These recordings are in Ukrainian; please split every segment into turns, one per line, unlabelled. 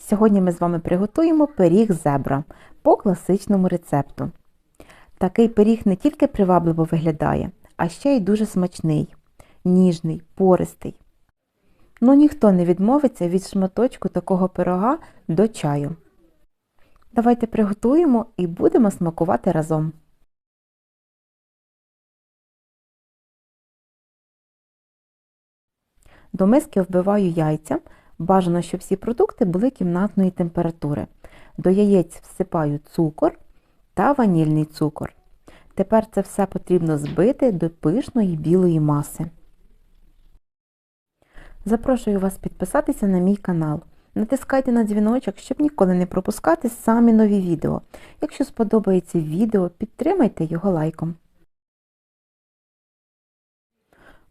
Сьогодні ми з вами приготуємо пиріг зебра по класичному рецепту. Такий пиріг не тільки привабливо виглядає, а ще й дуже смачний, ніжний, пористий. Ну ніхто не відмовиться від шматочку такого пирога до чаю. Давайте приготуємо і будемо смакувати разом. До миски вбиваю яйця. Бажано, щоб всі продукти були кімнатної температури. До яєць всипаю цукор та ванільний цукор. Тепер це все потрібно збити до пишної білої маси. Запрошую вас підписатися на мій канал. Натискайте на дзвіночок, щоб ніколи не пропускати самі нові відео. Якщо сподобається відео, підтримайте його лайком.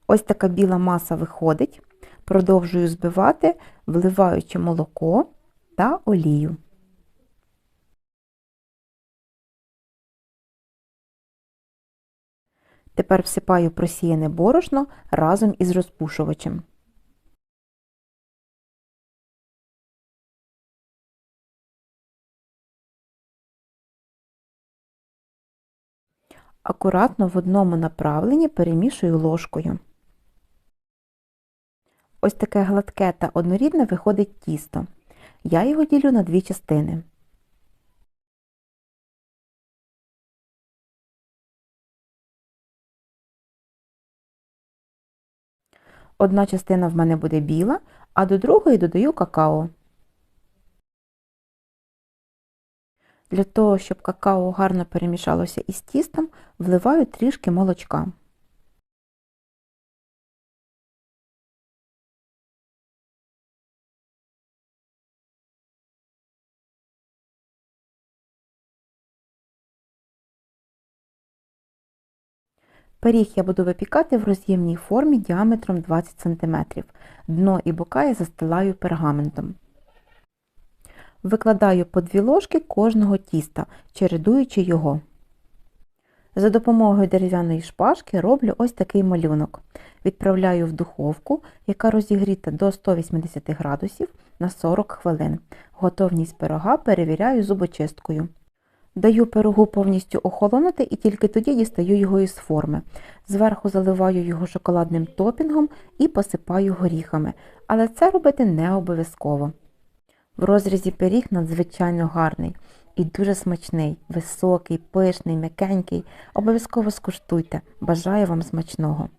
Ось така біла маса виходить. Продовжую збивати, вливаючи молоко та олію. Тепер всипаю просіяне борошно разом із розпушувачем. Акуратно в одному направленні перемішую ложкою. Ось таке гладке та однорідне виходить тісто. Я його ділю на дві частини. Одна частина в мене буде біла, а до другої додаю какао. Для того, щоб какао гарно перемішалося із тістом, вливаю трішки молочка. Пиріг я буду випікати в роз'ємній формі діаметром 20 см. Дно і бока я застилаю пергаментом. Викладаю по дві ложки кожного тіста, чередуючи його. За допомогою дерев'яної шпажки роблю ось такий малюнок. Відправляю в духовку, яка розігріта до 180 градусів на 40 хвилин. Готовність пирога перевіряю зубочисткою. Даю пирогу повністю охолонути і тільки тоді дістаю його із форми. Зверху заливаю його шоколадним топінгом і посипаю горіхами, але це робити не обов'язково. В розрізі пиріг надзвичайно гарний і дуже смачний, високий, пишний, м'якенький. Обов'язково скуштуйте. Бажаю вам смачного!